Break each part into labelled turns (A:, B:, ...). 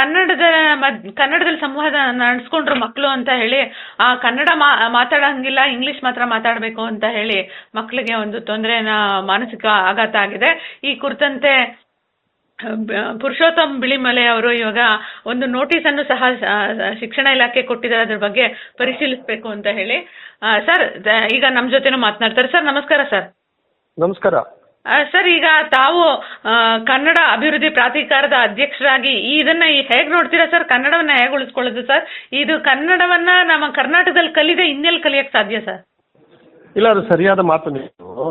A: ಕನ್ನಡದಲ್ಲಿ ಸಂವಾದ ನಡೆಸ್ಕೊಂಡ್ರು ಮಕ್ಕಳು ಅಂತ ಹೇಳಿ, ಆ ಕನ್ನಡ ಮಾತಾಡಂಗಿಲ್ಲ, ಇಂಗ್ಲಿಷ್ ಮಾತ್ರ ಮಾತಾಡಬೇಕು ಅಂತ ಹೇಳಿ ಮಕ್ಕಳಿಗೆ ಒಂದು ತೊಂದರೆನ ಮಾನಸಿಕ ಆಘಾತ ಆಗಿದೆ. ಈ ಕುರಿತಂತೆ ಪುರುಷೋತ್ತಮ್ ಬಿಳಿಮಲೆ ಅವರು ಇವಾಗ ಒಂದು ನೋಟಿಸ್ ಅನ್ನು ಸಹ ಶಿಕ್ಷಣ ಇಲಾಖೆ ಕೊಟ್ಟಿದ್ದಾರೆ. ಅದ್ರ ಬಗ್ಗೆ ಪರಿಶೀಲಿಸಬೇಕು ಅಂತ ಹೇಳಿ. ಸರ್ ಈಗ ನಮ್ಮ ಜೊತೆನೂ ಮಾತನಾಡ್ತಾರೆ. ಸರ್, ನಮಸ್ಕಾರ ಸರ್.
B: ನಮಸ್ಕಾರ.
A: ಸರ್ ಈಗ ತಾವು ಕನ್ನಡ ಅಭಿವೃದ್ಧಿ ಪ್ರಾಧಿಕಾರದ ಅಧ್ಯಕ್ಷರಾಗಿ ಇದನ್ನ ಹೇಗ್ ನೋಡ್ತೀರಾ ಸರ್? ಕನ್ನಡವನ್ನ ಹೇಗೆ ಉಳಿಸ್ಕೊಳ್ಳೋದು ಸರ್? ಇದು ಕನ್ನಡವನ್ನ ನಮ್ಮ ಕರ್ನಾಟಕದಲ್ಲಿ ಕಲಿದೆ ಇನ್ನೆಲ್ಲಿ ಕಲಿಯಕ್ಕೆ ಸಾಧ್ಯ ಸರ್?
B: ಇಲ್ಲ ಅದು ಸರಿಯಾದ ಮಾತು ನೀವು.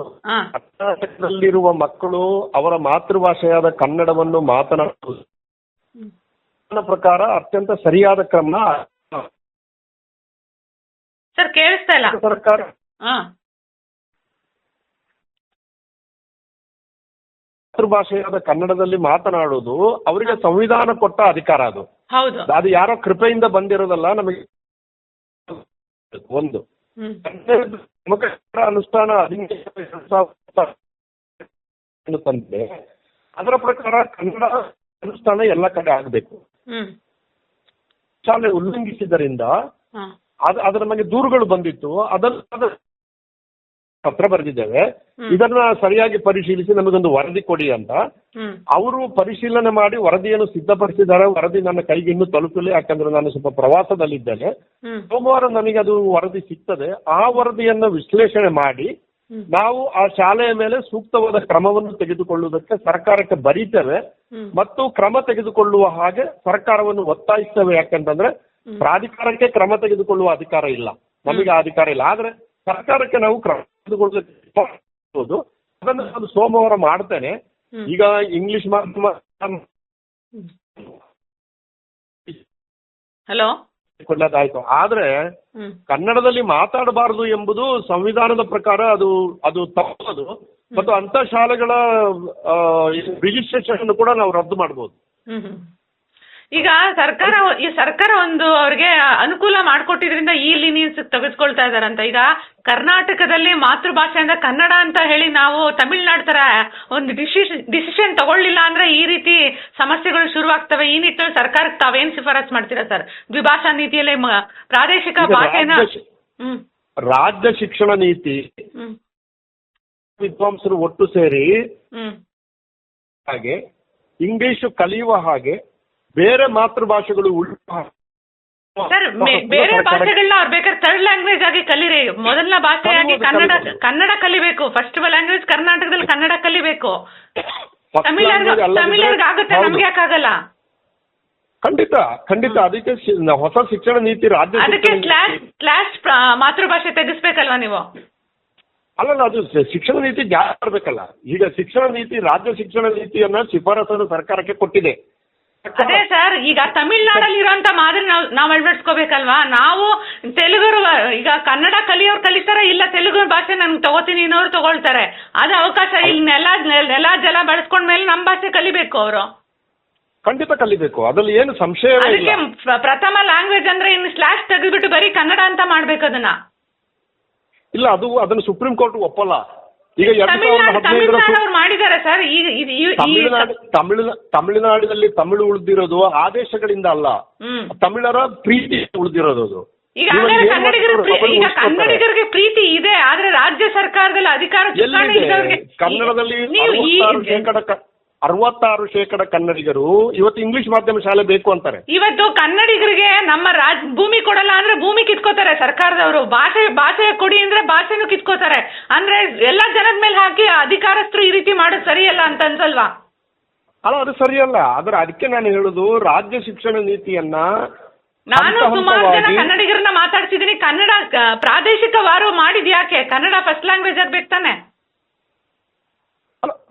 B: ಕರ್ನಾಟಕದಲ್ಲಿರುವ ಮಕ್ಕಳು ಅವರ ಮಾತೃಭಾಷೆಯಾದ ಕನ್ನಡವನ್ನು ಮಾತನಾಡುವುದು ನನ್ನ ಪ್ರಕಾರ ಅತ್ಯಂತ ಸರಿಯಾದ ಕ್ರಮ.
A: ಸರ್ ಕೇಳಿಸ್ತಾ ಇಲ್ಲ.
B: ಸರ್ಕಾರ ಮಾತೃಭಾಷೆಯಾದ ಕನ್ನಡದಲ್ಲಿ ಮಾತನಾಡುವುದು ಅವರಿಗೆ ಸಂವಿಧಾನ ಕೊಟ್ಟ ಅಧಿಕಾರ ಅದು.
A: ಹೌದು.
B: ಅದು ಯಾರೋ ಕೃಪೆಯಿಂದ ಬಂದಿರೋದಲ್ಲ ನಮಗೆ ಒಂದು. ಅನುಷ್ಠಾನ ತಂದ್ರೆ ಅದರ ಪ್ರಕಾರ ಕನ್ನಡ ಅನುಷ್ಠಾನ ಎಲ್ಲ ಕಡೆ ಆಗಬೇಕು. ಶಾಲೆ ಉಲ್ಲಂಘಿಸಿದ್ದರಿಂದ
A: ಅದ್ರ
B: ಅದ್ ಅದರ ನಮಗೆ ದೂರುಗಳು ಬಂದಿತ್ತು. ಅದನ್ನು ಅದ- ಪತ್ರ ಬರೆದಿದ್ದೇವೆ. ಇದನ್ನ ಸರಿಯಾಗಿ ಪರಿಶೀಲಿಸಿ ನಮಗೊಂದು ವರದಿ ಕೊಡಿ ಅಂತ. ಅವರು ಪರಿಶೀಲನೆ ಮಾಡಿ ವರದಿಯನ್ನು ಸಿದ್ಧಪಡಿಸಿದ್ದಾರೆ. ವರದಿ ನನ್ನ ಕೈಗೆ ಇನ್ನೂ ತಲುಪಿಲ್ಲ ಯಾಕಂದ್ರೆ ನಾನು ಸ್ವಲ್ಪ ಪ್ರವಾಸದಲ್ಲಿದ್ದೇನೆ. ಸೋಮವಾರ ನನಗೆ ಅದು ವರದಿ ಸಿಗ್ತದೆ. ಆ ವರದಿಯನ್ನು ವಿಶ್ಲೇಷಣೆ ಮಾಡಿ ನಾವು ಆ ಶಾಲೆಯ ಮೇಲೆ ಸೂಕ್ತವಾದ ಕ್ರಮವನ್ನು ತೆಗೆದುಕೊಳ್ಳುವುದಕ್ಕೆ ಸರ್ಕಾರಕ್ಕೆ ಬರೀತೇವೆ. ಮತ್ತು ಕ್ರಮ ತೆಗೆದುಕೊಳ್ಳುವ ಹಾಗೆ ಸರ್ಕಾರವನ್ನು ಒತ್ತಾಯಿಸ್ತೇವೆ. ಯಾಕಂತಂದ್ರೆ ಪ್ರಾಧಿಕಾರಕ್ಕೆ ಕ್ರಮ ತೆಗೆದುಕೊಳ್ಳುವ ಅಧಿಕಾರ ಇಲ್ಲ. ನಮಗೆ ಆ ಅಧಿಕಾರ ಇಲ್ಲ. ಆದ್ರೆ ಸರ್ಕಾರಕ್ಕೆ ನಾವು ಕ್ರಮ ಅದನ್ನು ನಾನು ಸೋಮವಾರ ಮಾಡ್ತೇನೆ. ಈಗ ಇಂಗ್ಲಿಷ್ ಮಾಧ್ಯಮ
A: ಹಲೋ?
B: ಕೊಳ್ಳೋದಾಯ್ತು ಆದ್ರೆ ಕನ್ನಡದಲ್ಲಿ ಮಾತಾಡಬಾರದು ಎಂಬುದು ಸಂವಿಧಾನದ ಪ್ರಕಾರ ಅದು ಅದು ತಪ್ಪದು. ಮತ್ತು ಅಂತ ಶಾಲೆಗಳ ರಿಜಿಸ್ಟ್ರೇಷನ್ ಕೂಡ ನಾವು ರದ್ದು ಮಾಡಬಹುದು.
A: ಈಗ ಸರ್ಕಾರ ಈ ಸರ್ಕಾರ ಒಂದು ಅವ್ರಿಗೆ ಅನುಕೂಲ ಮಾಡಿಕೊಟ್ಟಿದ್ರಿಂದ ಈ ಲೀನಿಯನ್ಸ್ ತೆಗೆದುಕೊಳ್ತಾ ಇದಾರಂತ. ಈಗ ಕರ್ನಾಟಕದಲ್ಲಿ ಮಾತೃಭಾಷೆ ಅಂದ್ರೆ ಕನ್ನಡ ಅಂತ ಹೇಳಿ ನಾವು ತಮಿಳ್ನಾಡು ತರ ಒಂದು ಡಿಸಿಷನ್ ಡಿಸಿಷನ್ ತಗೊಳ್ಳಿಲ್ಲ ಅಂದ್ರೆ ಈ ರೀತಿ ಸಮಸ್ಯೆಗಳು ಶುರುವಾಗ್ತವೆ. ಈ ನಿಟ್ಟಿನಲ್ಲಿ ಸರ್ಕಾರಕ್ಕೆ ತಾವೇನ್ ಶಿಫಾರಸ್ ಮಾಡ್ತೀರಾ ಸರ್? ದ್ವಿಭಾಷಾ ನೀತಿಯಲ್ಲಿ ಪ್ರಾದೇಶಿಕ ಭಾಷೆನ
B: ರಾಜ್ಯ ಶಿಕ್ಷಣ ನೀತಿ ವಿದ್ವಾಂಸರು ಒಟ್ಟು ಸೇರಿ ಹಾಗೆ ಇಂಗ್ಲಿಷ್ ಕಲಿಯುವ ಹಾಗೆ ಬೇರೆ ಮಾತೃಭಾಷೆಗಳು
A: ಸರ್ ಬೇರೆ ಭಾಷೆಗಳನ್ನ ಅವ್ರು ಬೇಕಾದ್ರೆ ಥರ್ಡ್ ಲ್ಯಾಂಗ್ವೇಜ್ ಆಗಿ ಕಲೀರಿ. ಮೊದಲನ ಭಾಷೆಯಾಗಿ ಕನ್ನಡ ಕನ್ನಡ ಕಲಿಬೇಕು. ಫಸ್ಟ್ ಲ್ಯಾಂಗ್ವೇಜ್ ಕರ್ನಾಟಕದಲ್ಲಿ ಕನ್ನಡ ಕಲಿಬೇಕು.
B: ತಮಿಳ್
A: ತಮಿಳರ್ಗ ಆಗುತ್ತೆ? ನಮ್ಗೆ ಯಾಕಾಗಲ್ಲ?
B: ಖಂಡಿತ ಖಂಡಿತ. ಅದಕ್ಕೆ ಹೊಸ ಶಿಕ್ಷಣ ನೀತಿ ರಾಜ್ಯ
A: ಅದಕ್ಕೆ
B: ಕ್ಲಾಸ್
A: ಸ್ಲಾಶ್ ಮಾತೃಭಾಷೆ ತೆಗಿಸ್ಬೇಕಲ್ವಾ ನೀವು?
B: ಅಲ್ಲಲ್ಲ ಅದು ಶಿಕ್ಷಣ ನೀತಿ ಜಾರಿ ಮಾಡಬೇಕಲ್ಲ ಈಗ ಶಿಕ್ಷಣ ನೀತಿ ರಾಜ್ಯ ಶಿಕ್ಷಣ ನೀತಿಯನ್ನ ಶಿಫಾರಸನ್ನು ಸರ್ಕಾರಕ್ಕೆ ಕೊಟ್ಟಿದೆ.
A: ಅದೇ ಸರ್ ಈಗ ತಮಿಳ್ನಾಡಲ್ಲಿ ಇರುವಂತ ಮಾದರಿ ನಾವು ನಾವು ಅಳವಡಿಸ್ಕೋಬೇಕಲ್ವಾ? ನಾವು ತೆಲುಗರು ಈಗ ಕನ್ನಡ ಕಲಿಯೋರು ಕಲಿತಾರೆ ಇಲ್ಲ ತೆಲುಗು ಭಾಷೆ ನನ್ಗೆ ತಗೋತೀನಿ ಇನ್ನೋರು ತಗೊಳ್ತಾರೆ. ಅದು ಅವಕಾಶ ಇಲ್ಲಿ. ನೆಲ ನೆಲ ಜಲ ಬಳಸ್ಕೊಂಡ್ಮೇಲೆ ನಮ್ಮ ಭಾಷೆ ಕಲಿಬೇಕು ಅವರು.
B: ಖಂಡಿತ ಕಲಿಬೇಕು. ಅದ್ರಲ್ಲಿ ಏನು ಸಂಶಯ
A: ಅದಕ್ಕೆ ಪ್ರಥಮ ಲ್ಯಾಂಗ್ವೇಜ್ ಅಂದ್ರೆ ಇನ್ನು ಸ್ಲಾಶ್ ತೆಗೆದ್ಬಿಟ್ಟು ಬರೀ ಕನ್ನಡ ಅಂತ ಮಾಡ್ಬೇಕು ಅದನ್ನ.
B: ಇಲ್ಲ ಅದು ಅದನ್ನು ಸುಪ್ರೀಂ ಕೋರ್ಟ್ ಒಪ್ಪಲ್ಲ. ಈಗ ಎರಡ್ ಸಾವಿರದ
A: ತಮಿಳ್ನಾಡು
B: ಹದಿನೈದರ
A: ತಮಿಳ್ನಾಡು ಮಾಡಿದ್ದಾರೆ ಸರ್. ಈಗ ಇದು ಈ- ಈ
B: ತಮಿಳುನಾಡು ತಮಿಳು ತಮಿಳುನಾಡಿನಲ್ಲಿ ತಮಿಳು ಉಳಿದಿರೋದು ಆದೇಶಗಳಿಂದ ಅಲ್ಲ.
A: ಹ್ಮ್.
B: ತಮಿಳರ ಪ್ರೀತಿ ಉಳಿದಿರೋದು ಅದು.
A: ಈಗ
B: ಇವಾಗ
A: ಹಂಗಾರೆ
B: ಏನ್
A: ಕನ್ನಡಿಗರ
B: ಮಾಡ್ತಾರೆ?
A: ಪ್ರೀ-
B: ಒಬ್ಬರು
A: ಈಗ
B: ಉಳಿಸ್ಕೊತಾರೆ.
A: ಕನ್ನಡಿಗರಿಗೆ ಪ್ರೀತಿ ಇದೆ ಆದ್ರೆ ರಾಜ್ಯ ಸರ್ಕಾರದಲ್ಲಿ ಅಧಿಕಾರ ಚುಕ್ಕಾಣಿ
B: ಎಲ್ಲಿದೆ
A: ಇದ್ದವ್ರಿಗೆ
B: ಕನ್ನಡದಲ್ಲಿ
A: ನೀವು ಈ
B: ಅರವತ್ತಾರು ಶೇಕಡ ಕ- ಅರವತ್ತಾರು ಶೇಕಡ ಕನ್ನಡಿಗರು ಇವತ್ತು ಇಂಗ್ಲಿಷ್ ಮಾಧ್ಯಮ ಶಾಲೆ ಬೇಕು ಅಂತಾರೆ.
A: ಇವತ್ತು ಕನ್ನಡಿಗರಿಗೆ ನಮ್ಮ ರಾಜ್ ಭೂಮಿ ಕೊಡಲ್ಲ ಅಂದ್ರೆ ಭೂಮಿ ಕಿತ್ಕೋತಾರೆ. ಸರ್ಕಾರದವರು ಭಾಷೆ ಭಾಷೆ ಕೊಡಿ ಅಂದ್ರೆ ಭಾಷೆನೂ ಕಿತ್ಕೋತಾರೆ. ಅಂದ್ರೆ ಎಲ್ಲ ಜನದ ಮೇಲೆ ಹಾಕಿ ಅಧಿಕಾರಸ್ಥರು ಈ ರೀತಿ ಮಾಡೋದು ಸರಿಯಲ್ಲ ಅಂತ ಅನ್ಸಲ್ವಾ?
B: ಅಲ್ಲ ಅದು ಸರಿಯಲ್ಲ. ಆದ್ರೆ ಅದಕ್ಕೆ ನಾನು ಹೇಳುದು ರಾಜ್ಯ ಶಿಕ್ಷಣ ನೀತಿಯನ್ನ
A: ನಾನು ಸುಮಾರು ಜನ ಕನ್ನಡಿಗರನ್ನ ಮಾತಾಡ್ಸಿದೀನಿ ಕನ್ನಡ ಪ್ರಾದೇಶಿಕ ವಾರು ಮಾಡಿದ್ಯಾಕೆ? ಕನ್ನಡ ಫಸ್ಟ್ ಲ್ಯಾಂಗ್ವೇಜ್ ಆಗ್ಬೇಕು ತಾನೆ?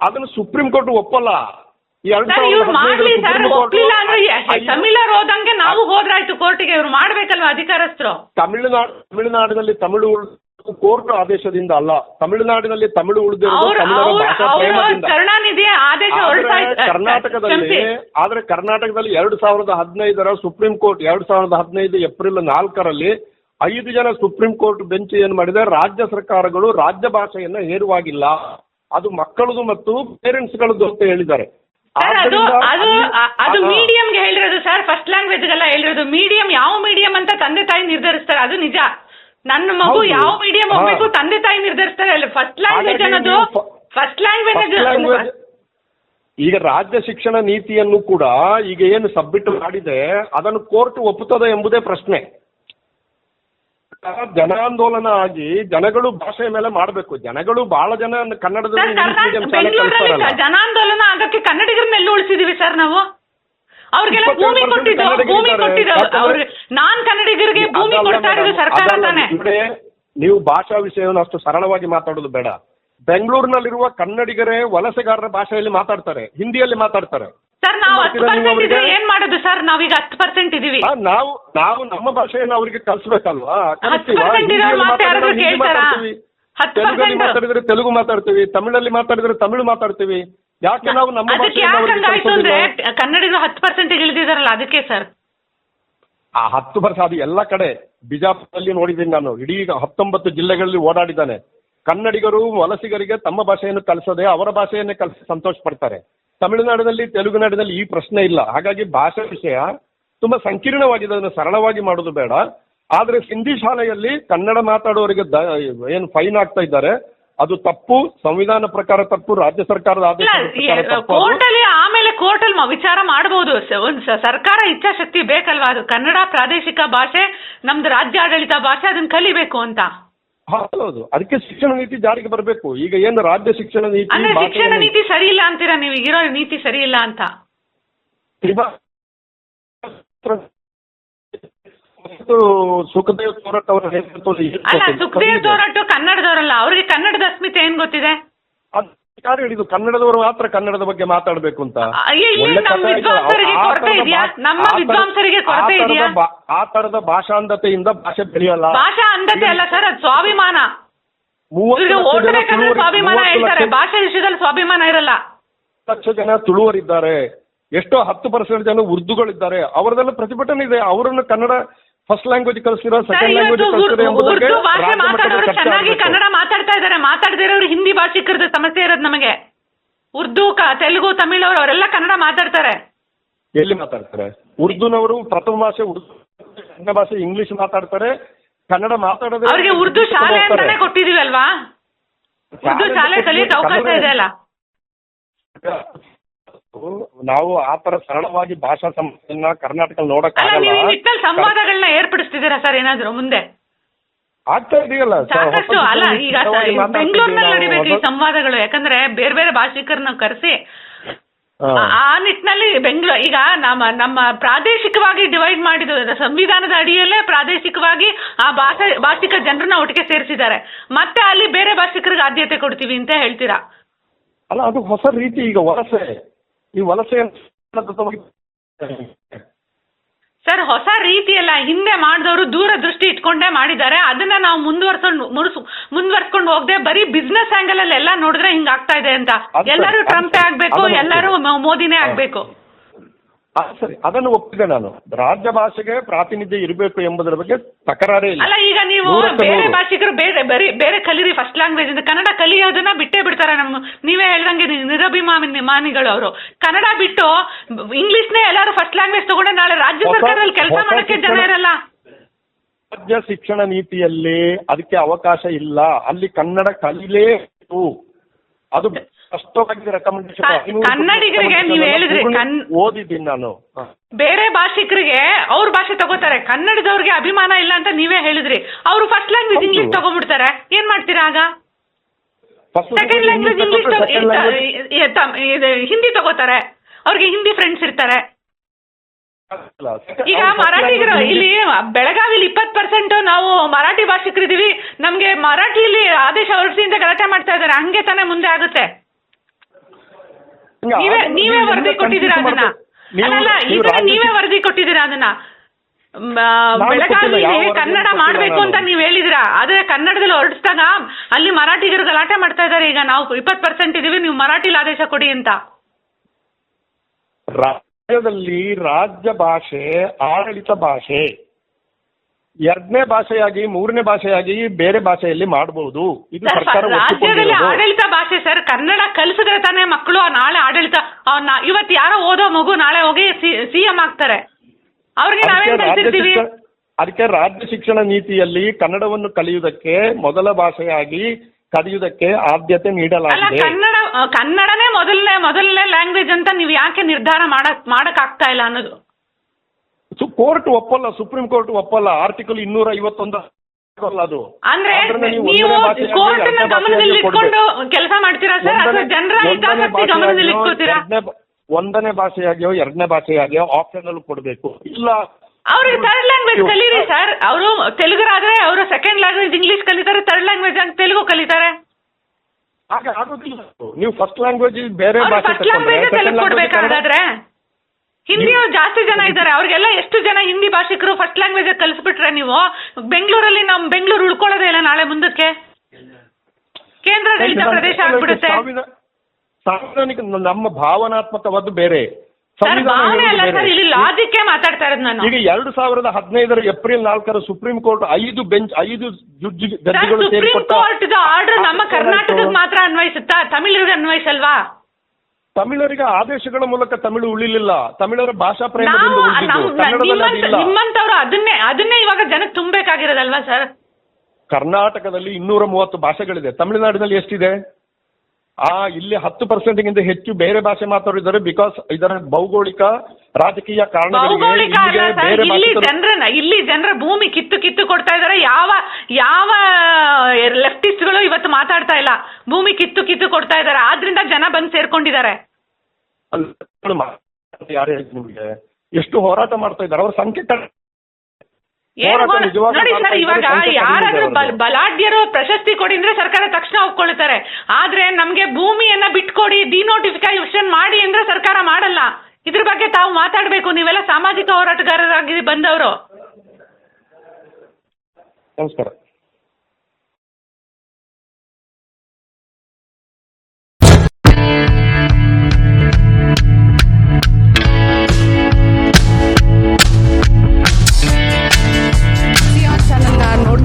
B: ಅದನ್ನು ಸುಪ್ರೀಂ ಕೋರ್ಟ್ ಒಪ್ಪಲ್ಲ.
A: ಹೋದಂಗೆ ನಾವು ಹೋದ್ರಾಯ್ತು ಕೋರ್ಟಿಗೆ ಇವ್ರು ಮಾಡ್ಬೇಕಲ್ವಾ ಅಧಿಕಾರಸ್ಥರು?
B: ತಮಿಳುನಾಡು ತಮಿಳುನಾಡಿನಲ್ಲಿ ತಮಿಳು ಕೋರ್ಟ್ ಆದೇಶದಿಂದ ಅಲ್ಲ. ತಮಿಳುನಾಡಿನಲ್ಲಿ ತಮಿಳು ಕರ್ನಾಟಕದಲ್ಲಿ. ಆದ್ರೆ ಕರ್ನಾಟಕದಲ್ಲಿ ಎರಡ್ ಸಾವಿರದ ಹದಿನೈದರ ಸುಪ್ರೀಂ ಕೋರ್ಟ್ ಎರಡ್ ಸಾವಿರದ ಹದಿನೈದು ಏಪ್ರಿಲ್ ನಾಲ್ಕರಲ್ಲಿ ಐದು ಜನ ಸುಪ್ರೀಂ ಕೋರ್ಟ್ ಬೆಂಚ್ ಏನ್ ಮಾಡಿದೆ? ರಾಜ್ಯ ಸರ್ಕಾರಗಳು ರಾಜ್ಯ ಭಾಷೆಯನ್ನ ಹೇರುವಾಗಿಲ್ಲ. ಅದು ಮಕ್ಕಳದು ಮತ್ತು ಪೇರೆಂಟ್ಸ್ ಗಳದ್ದು ಅಂತ ಹೇಳಿದ್ದಾರೆ.
A: ಸರ್ ಅದು ಅದು ಅದು ಮೀಡಿಯಂಗೆ ಹೇಳಿರೋದು ಸರ್ ಫಸ್ಟ್ ಲ್ಯಾಂಗ್ವೇಜ್ಗೆಲ್ಲ ಹೇಳಿರೋದು. ಮೀಡಿಯಂ ಯಾವ ಮೀಡಿಯಂ ಅಂತ ತಂದೆ ತಾಯಿ ನಿರ್ಧರಿಸ್ತಾರೆ ಅದು ನಿಜ. ನನ್ನ ಮಗು. ಯಾವ ಮೀಡಿಯಂ. ಹೋಗ್ಬೇಕು ತಂದೆ ತಾಯಿ ನಿರ್ಧರಿಸ್ತಾರೆ. ಅಲ್ಲಿ ಫಸ್ಟ್ ಲ್ಯಾಂಗ್ವೇಜ್ ಅನ್ನೋದು ಫಸ್ಟ್ ಲ್ಯಾಂಗ್ವೇಜ್
B: ಈಗ ರಾಜ್ಯ ಶಿಕ್ಷಣ ನೀತಿಯನ್ನು ಕೂಡ ಈಗ ಏನು ಸಬ್ಮಿಟ್ ಮಾಡಿದೆ ಅದನ್ನು ಕೋರ್ಟ್ ಒಪ್ಪುತ್ತದೆ ಎಂಬುದೇ ಪ್ರಶ್ನೆ. ಜನಾಂದೋಲನ ಆಗಿ ಜನಗಳು ಭಾಷೆಯ ಮೇಲೆ ಮಾಡಬೇಕು. ಜನಗಳು ಬಹಳ ಜನ ಕನ್ನಡದಲ್ಲಿ
A: ಜನಾಂದೋಲನ ಆಗಕ್ಕೆ ಕನ್ನಡಿಗರನ್ನೆಲ್ಲ ಉಳಿಸಿದೀವಿ ಸರ್ ನಾವು? ಅವ್ರಿಗೆಲ್ಲ ಭೂಮಿ ಕೊಟ್ಟಿದ್ದು ಭೂಮಿ ಕೊಟ್ಟಿದ್ದು. ನಾನ್ ಕನ್ನಡಿಗರಿಗೆ ಭೂಮಿ ಕೊಡ್ತಾ ಇರೋದು ಸರ್ಕಾರ ತಾನೆ?
B: ನೀವು ಭಾಷಾ ವಿಷಯವನ್ನು ಅಷ್ಟು ಸರಳವಾಗಿ ಮಾತಾಡೋದು ಬೇಡ. ಬೆಂಗಳೂರಿನಲ್ಲಿರುವ ಕನ್ನಡಿಗರೇ ವಲಸೆಗಾರರ ಭಾಷೆಯಲ್ಲಿ ಮಾತಾಡ್ತಾರೆ. ಹಿಂದಿಯಲ್ಲಿ ಮಾತಾಡ್ತಾರೆ.
A: ಸರ್ ನಾವು ಹತ್ತು ಪರ್ಸೆಂಟ್ ಇದ್ರೆ
B: ಅವ್ರಿಗೆ?
A: ಏನ್ ಮಾಡೋದು? ಸರ್ ನಾವೀಗ ಹತ್ತು ಪರ್ಸೆಂಟ್ ಇದೀವಿ
B: ಆ, ನಾವು ನಾವು ನಮ್ಮ ಭಾಷೆಯನ್ನು ಅವರಿಗೆ ಕಲಿಸ್ಬೇಕಲ್ವಾ? ಕಲಿಸ್ತೀವಾ?
A: ಪರ್ಸೆಂಟ್ ಇರೋ
B: ಹಿಂದಿಯಲ್ಲಿ
A: ಮಾತು ಯಾರಾದ್ರೂ
B: ಮಾತಾಡಿದ್ರೆ ಹಿಂದಿ
A: ಕೇಳ್ತಾರಾ?
B: ಮಾತಾಡ್ತೀವಿ.
A: ಹತ್ತು
B: ತೆಲುಗಲ್ಲಿ. ಮಾತಾಡಿದ್ರೆ ತೆಲುಗು ಮಾತಾಡ್ತೀವಿ. ತಮಿಳಲ್ಲಿ ಮಾತಾಡಿದ್ರೆ ತಮಿಳು ಮಾತಾಡ್ತೀವಿ. ಯಾಕೆ ನಾವು ನಮ್ಮ
A: ಅದಕ್ಕೆ
B: ಭಾಷೆಯನ್ನು
A: ಯಾಕೆ
B: ಅವರಿಗೆ
A: ಹಂಗಾಯ್ತು ಅಂದ್ರೆ
B: ಕಲಿಸೋದಿಲ್ಲ
A: ಕನ್ನಡಿಗರು ಹತ್ತು ಪರ್ಸೆಂಟ್ ಇಳಿದಿದಾರಲ್ಲ ಅದಕ್ಕೆ ಸರ್
B: ಆ ಹತ್ತು ವರ್ಷ ಅದು ಎಲ್ಲ ಕಡೆ. ಬಿಜಾಪುರದಲ್ಲಿ ನೋಡಿದ್ದೀನಿ ನಾನು. ಇಡೀ ಹತ್ತೊಂಬತ್ತು ಜಿಲ್ಲೆಗಳಲ್ಲಿ ಓಡಾಡಿದ್ದಾನೆ. ಕನ್ನಡಿಗರು ವಲಸಿಗರಿಗೆ ತಮ್ಮ ಭಾಷೆಯನ್ನು ಕಲಿಸದೆ ಅವರ ಭಾಷೆಯನ್ನೇ ಕಲಿಸಿ ಸಂತೋಷ ಪಡ್ತಾರೆ. ತಮಿಳುನಾಡಿನಲ್ಲಿ ತೆಲುಗುನಾಡಿನಲ್ಲಿ ಈ ಪ್ರಶ್ನೆ ಇಲ್ಲ. ಹಾಗಾಗಿ ಭಾಷಾ ವಿಷಯ ತುಂಬಾ ಸಂಕೀರ್ಣವಾಗಿದೆ ಅದನ್ನು ಸರಳವಾಗಿ ಮಾಡೋದು ಬೇಡ. ಆದರೆ ಹಿಂದಿ ಶಾಲೆಯಲ್ಲಿ ಕನ್ನಡ ಮಾತಾಡೋರಿಗೆ ದ ಏನು ಫೈನ್ ಆಗ್ತಾ ಇದ್ದಾರೆ. ಅದು ತಪ್ಪು ಸಂವಿಧಾನ ಪ್ರಕಾರ ತಪ್ಪು ರಾಜ್ಯ ಸರ್ಕಾರದ ಆದೇಶ.
A: ಕೋರ್ಟ್ ಅಲ್ಲಿ ಆಮೇಲೆ ಕೋರ್ಟ್ ಅಲ್ಲಿ ವಿಚಾರ ಮಾಡಬಹುದು ಸರ್ಕಾರ ಇಚ್ಛಾಶಕ್ತಿ ಬೇಕಲ್ವಾ? ಅದು ಕನ್ನಡ ಪ್ರಾದೇಶಿಕ ಭಾಷೆ ನಮ್ದು ರಾಜ್ಯ ಆಡಳಿತ ಭಾಷೆ ಅದನ್ನ ಕಲಿಬೇಕು ಅಂತ.
B: ಹೌದು ಅದಕ್ಕೆ ಶಿಕ್ಷಣ ನೀತಿ ಜಾರಿಗೆ ಬರಬೇಕು. ಈಗ ಏನು ರಾಜ್ಯ ಶಿಕ್ಷಣ ನೀತಿ
A: ಅಂದ್ರೆ ಶಿಕ್ಷಣ
B: ಭಾಷೆಯನ್ನು-
A: ನೀತಿ ಸರಿ ಇಲ್ಲ ಅಂತೀರಾ ನೀವು? ಇರೋ ನೀತಿ ಸರಿ ಇಲ್ಲ ಅಂತ.
B: ಸುಖದೇವ್ ತೋರಟ್ ಅವರ ನೇತೃತ್ವದಲ್ಲಿ ಏನ್
A: ಅಲ್ಲ? ಸುಖದೇವ್ ತೋರಟ್ಟು ಕನ್ನಡದವರಲ್ಲ. ಅವ್ರಿಗೆ ಕನ್ನಡದ ಅಸ್ಮಿತೆ ಏನ್ ಗೊತ್ತಿದೆ?
B: ಅದು ಯಾರು ಹೇಳಿದ್ದು ಕನ್ನಡದವರು ಮಾತ್ರ ಕನ್ನಡದ ಬಗ್ಗೆ ಮಾತಾಡಬೇಕು ಅಂತ. ಒಳ್ಳೆ ಕಥೆ ಆಯ್ತು. ಆ
A: ಕೊರತೆ
B: ಥರದ
A: ಇದೆಯಾ?
B: ಭಾ-
A: ನಮ್ಮ
B: ಆ ಥರದ-
A: ವಿದ್ವಾಂಸರಿಗೆ ಕೊರತೆ
B: ಆ ಥರದ
A: ಇದೆಯಾ?
B: ಭಾ- ಆ ತರದ ಭಾಷಾಂಧತೆಯಿಂದ ಭಾಷೆ ಬೆಳೆಯಲ್ಲ.
A: ಭಾಷಾ ಅಂಧತೆ ಅಲ್ಲ ಸರ್ ಅದು ಸ್ವಾಭಿಮಾನ.
B: ಮೂವತ್ತು
A: ಇವ್ರಿಗೆ
B: ಲಕ್ಷ
A: ಓಟ್
B: ಜನ
A: ಬೇಕಂದ್ರೆ
B: ತುಳುವರಿ-
A: ಸ್ವಾಭಿಮಾನ
B: ಮೂವತ್ತು
A: ಹೇಳ್ತಾರೆ.
B: ಲಕ್ಷ-
A: ಭಾಷಾ ವಿಷಯದಲ್ಲಿ ಸ್ವಾಭಿಮಾನ ಇರಲ್ಲ.
B: ಲಕ್ಷ ಜನ ತುಳುವರಿದ್ದಾರೆ. ಎಷ್ಟೋ ಹತ್ತು ಪರ್ಸೆಂಟ್ ಜನ ಉರ್ದುಗಳಿದ್ದಾರೆ. ಅವರದೆಲ್ಲ ಪ್ರತಿಭಟನೆ ಇದೆ. ಅವರನ್ನು ಕನ್ನಡ ಫಸ್ಟ್ ಲ್ಯಾಂಗ್ವೇಜ್ ಕಲಿಸಿರೋ
A: ಸರ್
B: ಸೆಕೆಂಡ್ ಲ್ಯಾಂಗ್ವೇಜ್
A: ಇವತ್ತು
B: ಕಲಿಸಿರೋ ಎಂಬುದಕ್ಕೆ
A: ಉರ್ದು ಭಾಷೆ
B: ರಾಜ್ಯ ಮಟ್ಟದ
A: ಮಾತಾಡೋರು
B: ಚರ್ಚೆ
A: ಚೆನ್ನಾಗಿ
B: ಆಗ್ಬೇಕು.
A: ಕನ್ನಡ ಮಾತಾಡ್ತಾ ಇದ್ದಾರೆ. ಮಾತಾಡದೇ ಇರೋರು ಹಿಂದಿ ಭಾಷಿಕರದ ಸಮಸ್ಯೆ ಇರೋದು ನಮಗೆ. ಉರ್ದು ಕ- ತೆಲುಗು ತಮಿಳು ಅವರೆಲ್ಲ ಕನ್ನಡ ಮಾತಾಡ್ತಾರೆ.
B: ಎಲ್ಲಿ ಮಾತಾಡ್ತಾರೆ? ಉರ್ದುನವರು ಪ್ರಥಮ ಭಾಷೆ ಉರ್ದು ಕನ್ನಡ ಭಾಷೆ ಇಂಗ್ಲಿಷ್ ಮಾತಾಡ್ತಾರೆ. ಕನ್ನಡ ಮಾತಾಡೋದು
A: ಅವ್ರಿಗೆ ಉರ್ದು ಶಾಲೆ ಅಂತಾನೆ ಕೊಟ್ಟಿದೀವಿ ಅಲ್ವಾ ಉರ್ದು ಶಾಲೆ ಕಲಿಯೋಕೆ ಅವಕಾಶ ಇದೆ ಅಲ್ಲ?
B: ನಾವು ಆ ತರ ಸರಳವಾಗಿ ಭಾಷಾ ಸಮಸ್ಯೆಯನ್ನ ಕರ್ನಾಟಕ ನೋಡಕ್
A: ಅಲ್ಲ ನೀವು ಈ ನಿಟ್ಟಲ್ಲಿ ಸಂವಾದಗಳನ್ನ ಏರ್ಪಡಿಸ್ತಿದ್ದೀರಾ ಸರ್ ಏನಾದ್ರು ಮುಂದೆ?
B: ಆಗ್ತಾ ಇದೆಯಲ್ಲ
A: ಸಾಕಷ್ಟು. ಅಲ್ಲ ಈಗ ಬೆಂಗಳೂರಿನಲ್ಲಿ ನಡಿಬೇಕು ಈ ಸಂವಾದಗಳು. ಯಾಕಂದ್ರೆ ಬೇರೆ ಬೇರೆ ಭಾಷಿಕರನ್ನ ಕರೆಸಿ. ಆ- ಆ ನಿಟ್ಟಿನಲ್ಲಿ ಬೆಂಗಳೂರು ಈಗ ನಮ್ಮ ನಮ್ಮ ಪ್ರಾದೇಶಿಕವಾಗಿ ಡಿವೈಡ್ ಮಾಡಿದ ಸಂವಿಧಾನದ ಅಡಿಯಲ್ಲೇ ಪ್ರಾದೇಶಿಕವಾಗಿ ಆ ಭಾಷಾ ಭಾಷಿಕ ಜನರನ್ನ ಒಟ್ಟಿಗೆ ಸೇರಿಸಿದ್ದಾರೆ. ಮತ್ತೆ ಅಲ್ಲಿ ಬೇರೆ ಭಾಷಿಕರಿಗೆ ಆದ್ಯತೆ ಕೊಡ್ತೀವಿ ಅಂತ ಹೇಳ್ತೀರಾ?
B: ಅಲ್ಲ ಅದು ಹೊಸ ರೀತಿ ಈಗ ವಲಸೆ. ಈ ವಲಸೆ
A: ಸರ್ ಹೊಸ ರೀತಿಯಲ್ಲ ಹಿಂದೆ ಮಾಡಿದವರು ದೂರದೃಷ್ಟಿ ಇಟ್ಕೊಂಡೇ ಮಾಡಿದ್ದಾರೆ. ಅದನ್ನ ನಾವು ಮುಂದುವರ್ಸ್ಕೊಂಡು ಮುರುಸು ಮುಂದುವರ್ಸ್ಕೊಂಡು ಹೋಗದೆ ಬರೀ ಬಿಸ್ನೆಸ್ ಆಂಗಲ್ ಅಲ್ಲಿ ಎಲ್ಲ ನೋಡಿದ್ರೆ ಹಿಂಗ್ ಆಗ್ತಾ ಇದೆ ಅಂತ. ಎಲ್ಲರೂ ಟ್ರಂಪೇ ಆಗ್ಬೇಕು ಎಲ್ಲರೂ ಮೋದಿನೇ ಆಗ್ಬೇಕು.
B: ಆ, ಸರಿ. ಅದನ್ನು ಒಪ್ಪಿದೆ ನಾನು. ರಾಜ್ಯ ಭಾಷೆಗೆ ಪ್ರಾತಿನಿಧ್ಯ ಇರಬೇಕು ಎಂಬುದರ ಬಗ್ಗೆ ತಕರಾರೇ ಇಲ್ಲ.
A: ಅಲ್ಲ ಈಗ ನೀವು
B: ನೂರಕ್ಕೆ
A: ಬೇರೆ ಭಾಷಿಗರು ಬೇರೆ ಬರೀ ಬೇರೆ ಕಲಿರಿ ಫಸ್ಟ್ ಲ್ಯಾಂಗ್ವೇಜ್ ಅಂತ ಕನ್ನಡ ಕಲಿಯೋದನ್ನ ಬಿಟ್ಟೇ ಬಿಡ್ತಾರೆ ನಮ್ಮ ನೀವೇ ಹೇಳ್ದಂಗೆ ನಿ- ನಿರಭಿಮಾನಿ ಮಾನಿಗಳು ಅವರು. ಕನ್ನಡ ಬಿಟ್ಟು ಇಂಗ್ಲಿಷ್ನೇ ಎಲ್ಲರೂ ಫಸ್ಟ್ ಲ್ಯಾಂಗ್ವೇಜ್ ತಗೊಂಡ್ರೆ ನಾಳೆ ರಾಜ್ಯ
B: ಹೊಸ-
A: ಸರ್ಕಾರದಲ್ಲಿ ಕೆಲಸ
B: ಹೊಸ
A: ಮಾಡಕ್ಕೆ ಜನ
B: ಶಿಕ್ಷಣ-
A: ಇರಲ್ಲ.
B: ರಾಜ್ಯ ಶಿಕ್ಷಣ ನೀತಿಯಲ್ಲಿ ಅದಕ್ಕೆ ಅವಕಾಶ ಇಲ್ಲ. ಅಲ್ಲಿ ಕನ್ನಡ ಕಲೀಲೇಬೇಕು. ಅದು ಸ್ಪಷ್ಟವಾಗಿದೆ ರೆಕಮೆಂಡೇಶನ್
A: ಕನ್ನಡಿಗರಿಗೆ ನೀವು ಹೇಳಿದ್ರಿ,
B: ಓದಿದ್ದೀನಿ ನಾನು.
A: ಬೇರೆ ಭಾಷಿಕರಿಗೆ ಅವ್ರ ಭಾಷೆ ತಗೋತಾರೆ ಕನ್ನಡದವ್ರಿಗೆ ಅಭಿಮಾನ ಇಲ್ಲ ಅಂತ ನೀವೇ ಹೇಳಿದ್ರಿ. ಅವರು ಫಸ್ಟ್ ಲ್ಯಾಂಗ್ವೇಜ್. ಇಂಗ್ಲಿಷ್ ತಗೊಂಡ್ಬಿಡ್ತಾರೆ. ಏನ್ ಮಾಡ್ತೀರಾ ಆಗ? ಸೆಕೆಂಡ್ ಲ್ಯಾಂಗ್ವೇಜ್ ಇಂಗ್ಲಿಷ್ ಹಿಂದಿ ತಗೋತಾರೆ. ಅವ್ರಿಗೆ ಹಿಂದಿ ಫ್ರೆಂಡ್ಸ್ ಇರ್ತಾರೆ. ಈಗ ಮರಾಠಿಗರು ಇಲ್ಲಿ ಬೆಳಗಾವಿಲಿ ಇಪ್ಪತ್ತು ಪರ್ಸೆಂಟ್ ನಾವು ಮರಾಠಿ ಭಾಷಿಕರಿದ್ದೀವಿ. ನಮ್ಗೆ ಮರಾಠಿಲಿ ಆದೇಶ ಹೊರಡಿಸಿ ಅಂತ ಗಲಾಟೆ ಮಾಡ್ತಾ ಇದ್ದಾರೆ. ಹಂಗೆ ತಾನೇ ಮುಂದೆ ಆಗುತ್ತೆ. ನೀವೇ ನೀವೇ ವರದಿ ಕೊಟ್ಟಿದ್ದೀರಾ ಅದನ್ನ?
B: ಅಲ್ಲ ನೀವು-
A: ಇದನ್ನ ವರದಿ ಕೊಟ್ಟಿದ್ದೀರಾ ಅದನ್ನ?
B: ಬೆಳಗಾವಿ
A: ಕನ್ನಡ ಮಾಡ್ಬೇಕು ಅಂತ. ನೀವ್ ಹೇಳಿದಿರಾ ಆದ್ರೆ ಕನ್ನಡದಲ್ಲಿ ಹೊರಡಿಸಿದಾಗ ಅಲ್ಲಿ ಮರಾಠಿಗರು ಗಲಾಟೆ ಮಾಡ್ತಾ ಇದಾರೆ ಈಗ ನಾವು ಇಪ್ಪತ್ ಪರ್ಸೆಂಟ್ ಇದೀವಿ ನೀವು ಮರಾಠಿ ಆದೇಶ ಕೊಡಿ ಅಂತ.
B: ರಾಜ್ಯದಲ್ಲಿ ರಾಜ್ಯ ಭಾಷೆ ಆಡಳಿತ ಭಾಷೆ ಎರಡನೇ ಭಾಷೆಯಾಗಿ ಮೂರನೇ ಭಾಷೆಯಾಗಿ ಬೇರೆ ಭಾಷೆಯಲ್ಲಿ ಮಾಡಬಹುದು ಇದು
A: ಸರ್,
B: ಸರ್ಕಾರ
A: ರಾಜ್ಯದಲ್ಲಿ
B: ಒಪ್ಪಿಕೊಂಡಿರೋದು.
A: ಆಡಳಿತ ಭಾಷೆ ಸರ್ ಕನ್ನಡ ಕಲಿಸಿದ್ರೆ ತಾನೇ ಮಕ್ಕಳು ನಾಳೆ ಆಡಳಿತ ಅವ್ನ ಇವತ್ತು ಯಾರೋ ಓದೋ ಮಗು ನಾಳೆ ಹೋಗಿ ಸಿ ಎಂ ಆಗ್ತಾರೆ. ಅವ್ರಿಗೆ
B: ಅದಕ್ಕೆ
A: ನಾವೇನ್
B: ರಾಜ್ಯ
A: ಕಲ್ಸಿರ್ತೀವಿ?
B: ಶಿಕ್ಷಣ ಅದಕ್ಕೆ ರಾಜ್ಯ ಶಿಕ್ಷಣ ನೀತಿಯಲ್ಲಿ ಕನ್ನಡವನ್ನು ಕಲಿಯುವುದಕ್ಕೆ ಮೊದಲ ಭಾಷೆಯಾಗಿ ಕಲಿಯುವುದಕ್ಕೆ ಆದ್ಯತೆ
A: ಅಲ್ಲ
B: ನೀಡಲಾಗಿದೆ.
A: ಕನ್ನಡ ಕನ್ನಡನೇ ಮೊದಲನೇ ಮೊದಲನೇ ಲ್ಯಾಂಗ್ವೇಜ್ ಅಂತ ನೀವು ಯಾಕೆ ನಿರ್ಧಾರ ಮಾಡಕ್ ಮಾಡಕ್ ಆಗ್ತಾ ಇಲ್ಲ ಅನ್ನೋದು?
B: ಕೋರ್ಟ್ ಒಪ್ಪಲ್ಲ ಸುಪ್ರೀಂ ಕೋರ್ಟ್ ಒಪ್ಪಲ್ಲ ಆರ್ಟಿಕಲ್ ಇನ್ನೂರ ಐವತ್ತೊಂದು ಅಲ್ಲ ಅದು.
A: ಅಂದ್ರೆ
B: ನೀವು
A: ನೀವು
B: ಒಂದನೇ ಭಾಷೆಯಾಗಿ
A: ಕೋರ್ಟ್
B: ಎರಡನೇ
A: ಗಮನದಲ್ಲಿ ಇಟ್ಕೊಂಡು ಕೆಲಸ ಮಾಡ್ತೀರಾ ಸರ್ ಅಥವಾ
B: ಒಂದನೇ-
A: ಜನರ
B: ಒಂದನೇ
A: ಹಿತಾಸಕ್ತಿ ಗಮನದಲ್ಲಿ
B: ಇಟ್ಕೊತೀರಾ
A: ಇಟ್ಕೋತೀರಾ?
B: ಎರಡನೇ ಬ- ಒಂದನೇ ಭಾಷೆಯಾಗಿಯೋ ಎರಡನೇ ಭಾಷೆಯಾಗಿಯೋ ಆಪ್ಷನ್ ಕೊಡಬೇಕು. ಇಲ್ಲ.
A: ಅವ್ರಿಗೆ ಥರ್ಡ್ ಲ್ಯಾಂಗ್ವೇಜ್ ಕಲೀರಿ ಸರ್ ಅವರು ತೆಲುಗರಾದ್ರೆ ಅವರು ಸೆಕೆಂಡ್ ಲ್ಯಾಂಗ್ವೇಜ್ ಇಂಗ್ಲಿಷ್ ಕಲಿತಾರೆ ಥರ್ಡ್ ಲ್ಯಾಂಗ್ವೇಜ್ ಆಗಿ ತೆಲುಗು ಕಲಿತಾರೆ.
B: ಹಾಗೆ ಆಗೋದಿಲ್ಲ. ನೀವು ಫಸ್ಟ್ ಲ್ಯಾಂಗ್ವೇಜ್ ಬೇರೆ ಭಾಷೆ
A: ಫಸ್ಟ್
B: ತಗೊಂಡ್ರೆ
A: ಲ್ಯಾಂಗ್ವೇಜ್
B: second ಕನ್ನಡ-
A: ಹಿಂದಿಯು ಜಾಸ್ತಿ ಜನ ಇದ್ದಾರೆ ಅವ್ರಿಗೆಲ್ಲ ಎಷ್ಟು ಜನ ಹಿಂದಿ ಭಾಷಿಕರು ಫಸ್ಟ್ ಲ್ಯಾಂಗ್ವೇಜ್ ಕಲಿಸ್ಬಿಟ್ರೆ ನೀವು? ಬೆಂಗಳೂರಲ್ಲಿ ನಮ್ ಬೆಂಗಳೂರು ಉಳ್ಕೊಳ್ಳೋದೇ ಇಲ್ಲ ನಾಳೆ ಮುಂದಕ್ಕೆ. ಕೇಂದ್ರಾಡಳಿತ ಪ್ರದೇಶ ಆಗ್ಬಿಡುತ್ತೆ.
B: ಸಂವಿಧಾನ- ಸಾಂವಿಧಾನಿಕ ನಮ್ಮ ಭಾವನಾತ್ಮಕವಾದ್ದು ಬೇರೆ.
A: ಇಲ್ಲಿ ಲಾಜಿಕ್ಕೇ ಮಾತಾಡ್ತಾ ಇರೋದು ನಾನು.
B: ಈಗ ಎರಡು ಸಾವಿರದ ಹದಿನೈದರ ಏಪ್ರಿಲ್ ನಾಲ್ಕರ ಸುಪ್ರೀಂ ಕೋರ್ಟ್ ಐದು ಬೆಂಚ್ ಐದು ಜಡ್ಜಿ ಜಡ್ಜಿಗಳು
A: ಸುಪ್ರೀಂ
B: ಸೇರಿಕೊಟ್ಟ
A: ಕೋರ್ಟ್ ಆರ್ಡರ್ ನಮ್ಮ ಕರ್ನಾಟಕಕ್ಕೆ ಮಾತ್ರ ಅನ್ವಯಿಸುತ್ತಾ? ತಮಿಳರಿಗೆ ಅನ್ವಯಿಸಲ್ವಾ?
B: ತಮಿಳರಿಗೆ ಆದೇಶಗಳ ಮೂಲಕ ತಮಿಳು ಉಳಿಲಿಲ್ಲ. ತಮಿಳರ ಭಾಷಾ ಪ್ರೇಮದಿಂದ
A: ನಾವು
B: ಉಳಿದಿದ್ದು. ಕನ್ನಡದಲ್ಲಿ ಅದಿಲ್ಲ
A: ನಿಮ್ಮಂತವ್ರು ಅದನ್ನೇ ಅದನ್ನೇ ಇವಾಗ ಜನಕ್ಕೆ ತುಂಬಬೇಕಾಗಿರೋದಲ್ವಾ ಸರ್?
B: ಕರ್ನಾಟಕದಲ್ಲಿ ಇನ್ನೂರ ಮೂವತ್ತು ಭಾಷೆಗಳಿದೆ. ತಮಿಳುನಾಡಿನಲ್ಲಿ ಎಷ್ಟಿದೆ? ಆ ಇಲ್ಲಿ ಹತ್ತು ಪರ್ಸೆಂಟ್ಗಿಂತ ಹೆಚ್ಚು ಬೇರೆ ಭಾಷೆ ಮಾತಾಡಿದ್ದಾರೆ ಬಿಕಾಸ್ ಇದರ ಭೌಗೋಳಿಕ ರಾಜಕೀಯ ಕಾರಣ
A: ಇಲ್ಲಿ
B: ಭಾಷಿಕರು
A: ಜನರನ್ನ ಇಲ್ಲಿ ಜನರ ಭೂಮಿ ಕಿತ್ತು ಕಿತ್ತು ಕೊಡ್ತಾ ಇದಾರೆ ಯಾವ ಯಾವ ಲೆಫ್ಟಿಸ್ಟ್ಗಳು ಇವತ್ತು ಮಾತಾಡ್ತಾ ಇಲ್ಲ. ಭೂಮಿ ಕಿತ್ತು ಕಿತ್ತು ಕೊಡ್ತಾ ಇದಾರೆ ಆದ್ರಿಂದ ಜನ ಬಂದು ಸೇರ್ಕೊಂಡಿದ್ದಾರೆ.
B: ಅಲ್ಲಿ ಯಾರು ಹೇಳಿದ್ರು ನಿಮಗೆ? ಎಷ್ಟು ಹೋರಾಟ ಮಾಡ್ತಾ ಇದ್ದಾರೆ? ಅವ್ರ ಸಂಖ್ಯೆ ಕಡಿಮೆ.
A: ಏನ್
B: ಹೋರಾಟ ನಿಜವಾಗ್ಲೂ
A: ನೋಡಿ
B: ಮಾಡ್ತಾ
A: ಸರ್ ಇವಾಗ
B: ಇದ್ದಾರೆ, ಸಂಖ್ಯೆ ಕಡಿಮೆ
A: ಯಾರಾದ್ರೂ
B: ಇದೆ
A: ಬಲ್-
B: ಅವ್ರದ್ದು.
A: ಬಲಾಢ್ಯರು ಪ್ರಶಸ್ತಿ ಕೊಡಿದ್ರೆ ಸರ್ಕಾರ ತಕ್ಷಣ ಒಪ್ಕೊಳ್ತಾರೆ. ಆದ್ರೆ ನಮ್ಗೆ ಭೂಮಿಯನ್ನ ಬಿಟ್ಕೊಡಿ ಡಿನೋಟಿಫಿಕೇಶನ್ ಮಾಡಿ ಅಂದ್ರೆ ಸರ್ಕಾರ ಮಾಡಲ್ಲ. ಇದ್ರ ಬಗ್ಗೆ ತಾವು ಮಾತಾಡ್ಬೇಕು ನೀವೆಲ್ಲ ಸಾಮಾಜಿಕ ಹೋರಾಟಗಾರರಾಗಿ ಬಂದವರು.
B: ನಮಸ್ಕಾರ.